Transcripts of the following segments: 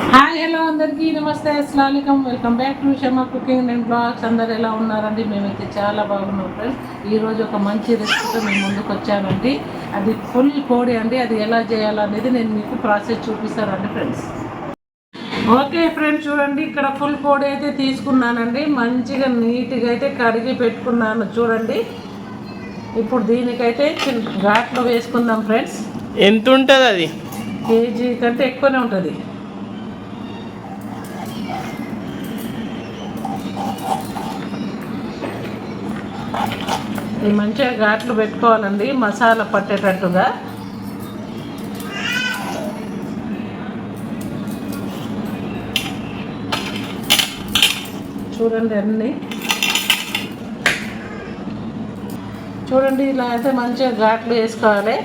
Hi hello అందరికీ. నమస్తే అస్సలం welcome back to Shama cooking and blogs. అందరు ఎలా ఉన్నారండి? మేమైతే చాలా బాగున్నాం ఫ్రెండ్స్. ఈరోజు ఒక మంచి రెసిపీతో మేము ముందుకు వచ్చానండి అది ఫుల్ కోడి అండి. అది ఎలా చేయాలనేది నేను మీకు ప్రాసెస్ చూపిస్తానండి ఫ్రెండ్స్. ఓకే ఫ్రెండ్స్ చూడండి. ఇక్కడ ఫుల్ కోడి అయితే తీసుకున్నానండి. మంచిగా నీట్గా అయితే కడిగి పెట్టుకున్నాను. చూడండి. ఇప్పుడు దీనికైతే ఘాట్లో వేసుకుందాం ఫ్రెండ్స్. ఎంత ఉంటుంది అది? కేజీ కంటే ఎక్కువనే ఉంటుంది. మంచిగా ఘాట్లు పెట్టుకోవాలండి మసాలా పట్టేటట్టుగా. చూడండి అన్నీ. చూడండి ఇలా అయితే మంచిగా ఘాట్లు వేసుకోవాలి.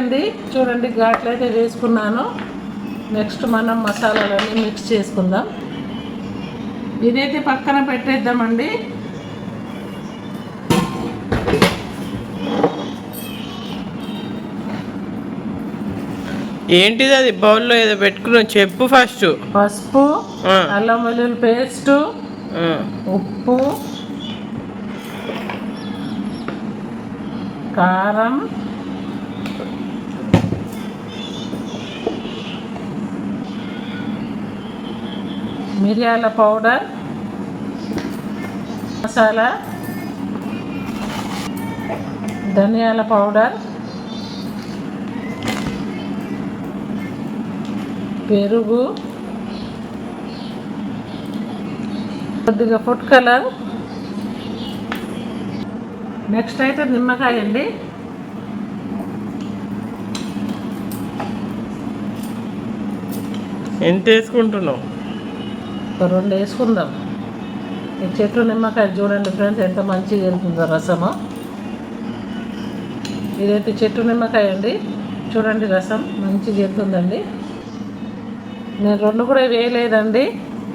అండి చూడండి ఘాట్లు అయితే వేసుకున్నాను. నెక్స్ట్ మనం మసాలాలన్నీ మిక్స్ చేసుకుందాం. ఇదైతే పక్కన పెట్టేద్దామండి. ఏంటిది అది? బౌల్లో ఏదో పెట్టుకున్నావు చెప్పు ఫస్ట్ పసుపు. అల్లం వెల్లుల్లి పేస్టు ఉప్పు కారం మిరియాల పౌడర్ మసాలా ధనియాల పౌడర్ పెరుగు కొద్దిగా ఫుడ్ కలర్. నెక్స్ట్ అయితే నిమ్మకాయ అండి. ఎంత వేసుకుంటున్నావు? రెండు వేసుకుందాం. ఈ చెట్టు నిమ్మకాయ చూడండి ఫ్రెండ్స్ ఎంత మంచిగా వెళ్తుందో రసము. ఇదైతే చెట్టు నిమ్మకాయ అండి. చూడండి రసం మంచిగా వెళ్తుందండి నేను రెండు కూడా వేయలేదండి.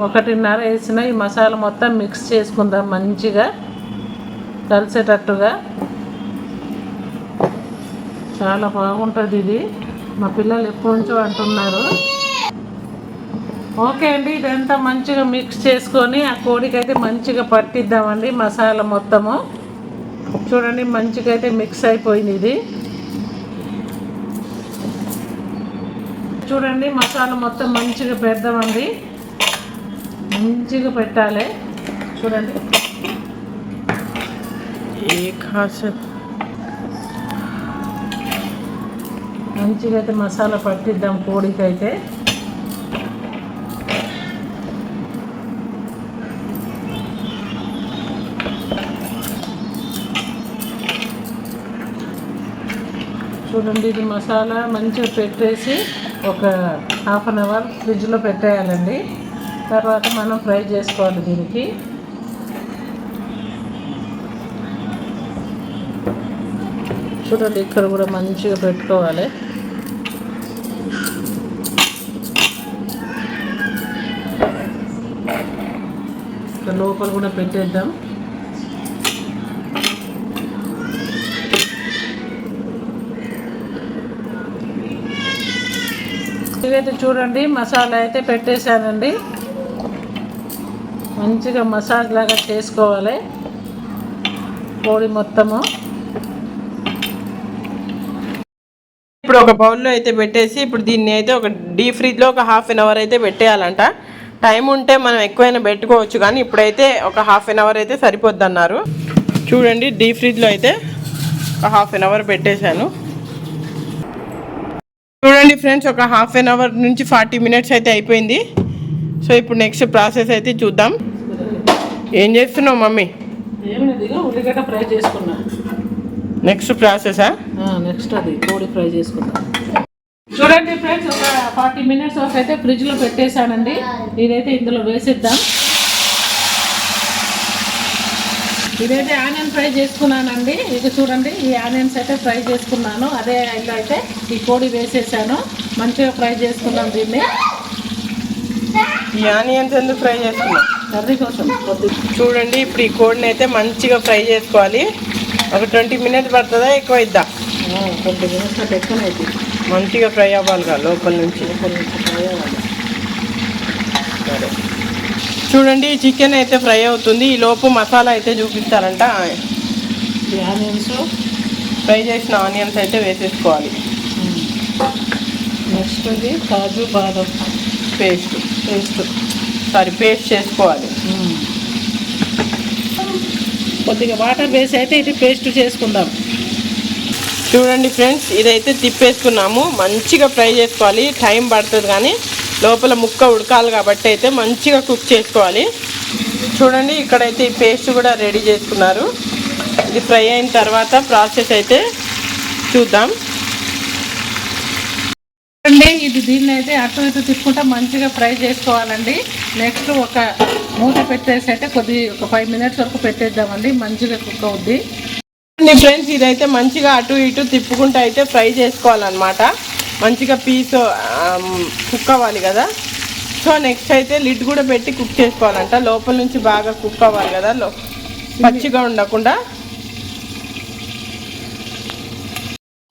ఒకటిన్నర వేసిన ఈ మసాలా మొత్తం మిక్స్ చేసుకుందాం మంచిగా కలిసేటట్టుగా. చాలా బాగుంటుంది ఇది. మా పిల్లలు ఎప్పటి నుంచో అంటున్నారు. ఓకే అండి ఇదంతా మంచిగా మిక్స్ చేసుకొని ఆ కోడికైతే మంచిగా పట్టిద్దామండి మసాలా మొత్తము. చూడండి మంచిగా అయితే మిక్స్ అయిపోయింది ఇది. చూడండి మసాలా మొత్తం మంచిగా పెడదామండి. మంచిగా పెట్టాలి. చూడండి. ఏ కాస. మంచిగా అయితే మసాలా పట్టిద్దాం కోడికైతే. చూడండి ఇది మసాలా మంచిగా పెట్టేసి ఒక హాఫ్ అన్ అవర్ ఫ్రిడ్జ్లో పెట్టేయాలండి. తర్వాత మనం ఫ్రై చేసుకోవాలి దీనికి. చూడండి ఇక్కడ కూడా మంచిగా పెట్టుకోవాలి. లోపల కూడా పెట్టేద్దాం. ఇదైతే చూడండి మసాలా అయితే పెట్టేశానండి. మంచిగా మసాజ్ లాగా చేసుకోవాలి. కోడి మొత్తము. ఇప్పుడు ఒక బౌల్లో అయితే పెట్టేసి ఇప్పుడు దీన్ని అయితే ఒక డీప్ ఫ్రిడ్జ్లో ఒక హాఫ్ అన్ అవర్ అయితే పెట్టేయాలంట. టైం ఉంటే మనం ఎక్కువైనా పెట్టుకోవచ్చు కానీ ఇప్పుడైతే ఒక హాఫ్ అన్ అవర్ అయితే సరిపోద్ది అన్నారు చూడండి డీప్ ఫ్రిడ్జ్లో అయితే ఒక హాఫ్ అన్ అవర్ పెట్టేశాను. చూడండి ఫ్రెండ్స్ ఒక హాఫ్ అన్ అవర్ నుంచి ఫార్టీ మినిట్స్ అయితే అయిపోయింది. సో ఇప్పుడు నెక్స్ట్ ప్రాసెస్ అయితే చూద్దాం. ఏం చేస్తున్నావు మమ్మీ? ఉల్లిగడ్డ ఫ్రై చేసుకున్నా. నెక్స్ట్ ప్రాసెసా నెక్స్ట్ అది కోడి ఫ్రై చేసుకుందాం చూడండి ఫ్రెండ్స్ ఒక ఫార్టీ మినిట్స్ వరకు అయితే ఫ్రిడ్జ్లో పెట్టేశానండి. ఇదైతే ఇందులో వేసిద్దాం. ఇదైతే ఆనియన్ ఫ్రై చేసుకున్నానండి. ఇది చూడండి ఈ ఆనియన్స్ అయితే ఫ్రై చేసుకున్నాను. అదే ఆయిల్లో అయితే ఈ కోడి వేసేసాను. మంచిగా ఫ్రై చేసుకున్నాం దీన్ని. ఈ ఆనియన్స్ ఎందుకు ఫ్రై చేస్తున్నాం కర్రీ కోసం కొద్దిగా చూడండి ఇప్పుడు ఈ కోడిని అయితే మంచిగా ఫ్రై చేసుకోవాలి. ఒక ట్వంటీ మినిట్స్ పడుతుందా? ఎక్కువ ఇద్దా కొద్దిగా మినిట్స్ ఎక్కువ అవుతుంది మంచిగా ఫ్రై అవ్వాలి కదా లోపల నుంచి. లోపల నుంచి ఫ్రై అవ్వాలి. సరే. చూడండి చికెన్ అయితే ఫ్రై అవుతుంది. ఈ లోపు మసాలా అయితే చూపిస్తారంట ఆనియన్స్ ఫ్రై చేసిన ఆనియన్స్ అయితే వేసేసుకోవాలి. నెక్స్ట్ ఇది కాజు బాదం. పేస్ట్. పేస్ట్. సారీ పేస్ట్ చేసుకోవాలి. కొద్దిగా వాటర్ వేసి అయితే ఇది పేస్ట్ చేసుకుందాం. చూడండి ఫ్రెండ్స్ ఇదైతే తిప్పేసుకున్నాము. మంచిగా ఫ్రై చేసుకోవాలి. టైం పడుతుంది కానీ లోపల ముక్క ఉడకాలి కాబట్టి అయితే మంచిగా కుక్ చేసుకోవాలి. చూడండి ఇక్కడైతే ఈ పేస్ట్ కూడా రెడీ చేసుకున్నారు. ఇది ఫ్రై అయిన తర్వాత ప్రాసెస్ అయితే చూద్దాం. అండి ఇది దీన్ని అయితే అటు ఇటు తిప్పుకుంటా మంచిగా ఫ్రై చేసుకోవాలండి. నెక్స్ట్ ఒక మూత పెట్టేసి అయితే కొద్ది ఒక ఫైవ్ మినిట్స్ వరకు పెట్టేద్దామండి. మంచిగా కుక్ అవుద్ది. ఫ్రెండ్స్ ఇదైతే మంచిగా అటు ఇటు తిప్పుకుంటూ అయితే ఫ్రై చేసుకోవాలన్నమాట. మంచిగా పీస్ కుక్ అవ్వాలి కదా. సో నెక్స్ట్ అయితే లిడ్ కూడా పెట్టి కుక్ చేసుకోవాలంట. లోపల నుంచి బాగా కుక్ అవ్వాలి కదా. పచ్చిగా ఉండకుండా.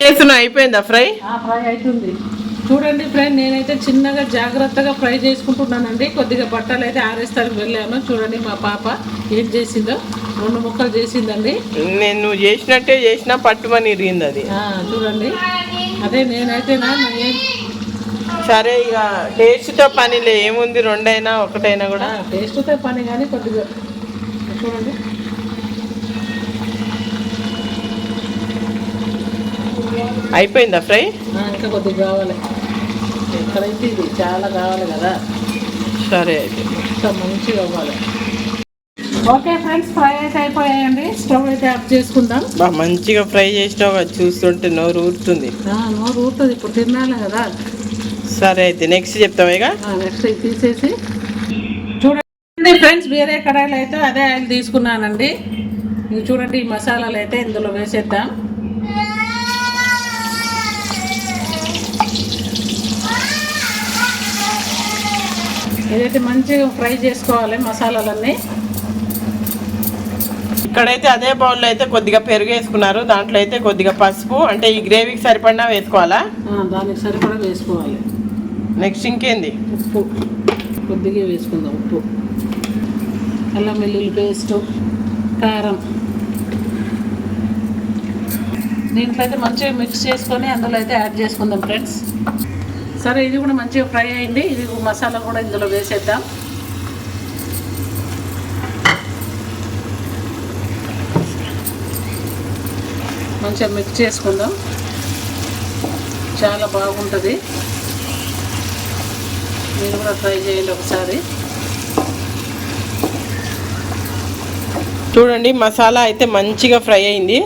చేస్తున్నా అయిపోయిందా ఫ్రై? ఫ్రై అవుతుంది చూడండి ఫ్రెండ్ నేనైతే చిన్నగా జాగ్రత్తగా ఫ్రై చేసుకుంటున్నానండి. కొద్దిగా బట్టలు అయితే ఆరేస్తానికి వెళ్ళాను. చూడండి మా పాప ఏం చేసిందో. రెండు ముక్కలు చేసిందండి. నేను చేసినట్టే చేసినా పట్టుమని ఇరిగింది అది. చూడండి. అదే నేనైతే సరే ఇక టేస్ట్తో పనిలే. ఏముంది రెండైనా ఒకటైనా కూడా? టేస్ట్తో పని కానీ కొద్దిగా చూడండి. అయిపోయిందా ఫ్రై? ఇంకా కొద్దిగా కావాలి. ఎక్కడైతే ఇది చాలా కావాలి కదా. సరే అయితే. మంచిగా అవ్వాలి. ఓకే ఫ్రెండ్స్ ఫ్రై అయితే అయిపోయాయండి. స్టవ్ అయితే ఆఫ్ చేసుకుందాం. బా మంచిగా ఫ్రై చేసినావు చూస్తుంటే నోరు ఊరుతుంది. నోరు ఊరుతుంది ఇప్పుడు తినాలి కదా. సరే అయితే నెక్స్ట్ చెప్తావా ఇక. నెక్స్ట్ తీసేసి. చూడండి ఫ్రెండ్స్ వేరే కడాయిలు అయితే అదే ఆయిల్ తీసుకున్నానండి. ఇది చూడండి ఈ మసాలాలు అయితే ఇందులో వేసేద్దాం. ఇదైతే మంచిగా ఫ్రై చేసుకోవాలి మసాలాలన్నీ ఇక్కడైతే అదే బౌల్లో అయితే కొద్దిగా పెరుగు వేసుకున్నారు. దాంట్లో అయితే కొద్దిగా పసుపు అంటే ఈ గ్రేవీకి సరిపడినా వేసుకోవాలా? దానికి సరిపడా వేసుకోవాలి. నెక్స్ట్ ఇంకేంది? ఉప్పు. కొద్దిగా వేసుకుందాం ఉప్పు. అల్లం వెల్లుల్లి పేస్ట్ కారం. దీంట్లో అయితే మంచిగా మిక్స్ చేసుకొని అందులో అయితే యాడ్ చేసుకుందాం ఫ్రెండ్స్. సరే ఇది కూడా మంచిగా ఫ్రై అయింది. ఇది మసాలా కూడా ఇందులో వేసేద్దాం. మంచిగా మిక్స్ చేసుకుందాం. చాలా బాగుంటుంది. మీరు కూడా ట్రై చేయండి ఒకసారి. చూడండి మసాలా అయితే మంచిగా ఫ్రై అయింది.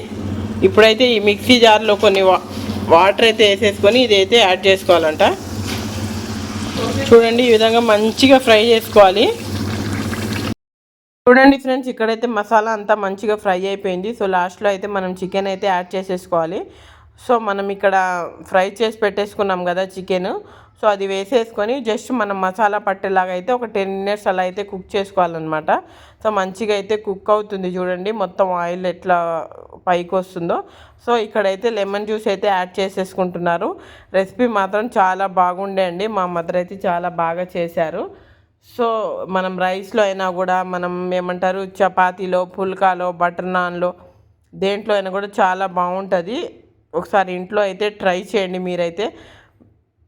ఇప్పుడైతే ఈ మిక్సీ జార్లో కొన్ని వా- వాటర్ అయితే వేసేసుకొని ఇదైతే యాడ్ చేసుకోవాలంట. చూడండి ఈ విధంగా మంచిగా ఫ్రై చేసుకోవాలి. చూడండి ఫ్రెండ్స్ ఇక్కడైతే మసాలా అంతా మంచిగా ఫ్రై అయిపోయింది. సో లాస్ట్లో అయితే మనం చికెన్ అయితే యాడ్ చేసేసుకోవాలి. సో మనం ఇక్కడ ఫ్రై చేసి పెట్టేసుకున్నాం కదా చికెన్. సో అది వేసేసుకొని జస్ట్ మనం మసాలా పట్టేలాగా అయితే ఒక టెన్ మినిట్స్ అలా అయితే కుక్ చేసుకోవాలన్నమాట. సో మంచిగా అయితే కుక్ అవుతుంది చూడండి మొత్తం ఆయిల్ ఎట్లా పైకి వస్తుందో. సో ఇక్కడైతే లెమన్ జ్యూస్ అయితే యాడ్ చేసేసుకుంటున్నారు. రెసిపీ మాత్రం చాలా బాగుండే అండి. మా మదర్ అయితే చాలా బాగా చేశారు. సో మనం రైస్లో అయినా కూడా మనం ఏమంటారు చపాతీలో పుల్కాలో బటర్ నాన్లో దేంట్లో అయినా కూడా చాలా బాగుంటుంది. ఒకసారి ఇంట్లో అయితే ట్రై చేయండి మీరైతే.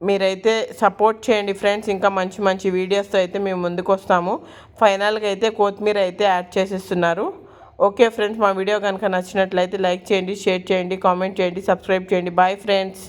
మీరైతే సపోర్ట్ చేయండి ఫ్రెండ్స్. ఇంకా మంచి మంచి వీడియోస్తో అయితే మేము ముందుకు వస్తాము ఫైనల్గా అయితే కొత్తిమీర అయితే యాడ్ చేసేస్తున్నారు. ఓకే ఫ్రెండ్స్ మా వీడియో కనుక నచ్చినట్లయితే లైక్ చేయండి షేర్ చేయండి కామెంట్ చేయండి సబ్స్క్రైబ్ చేయండి. Bye friends.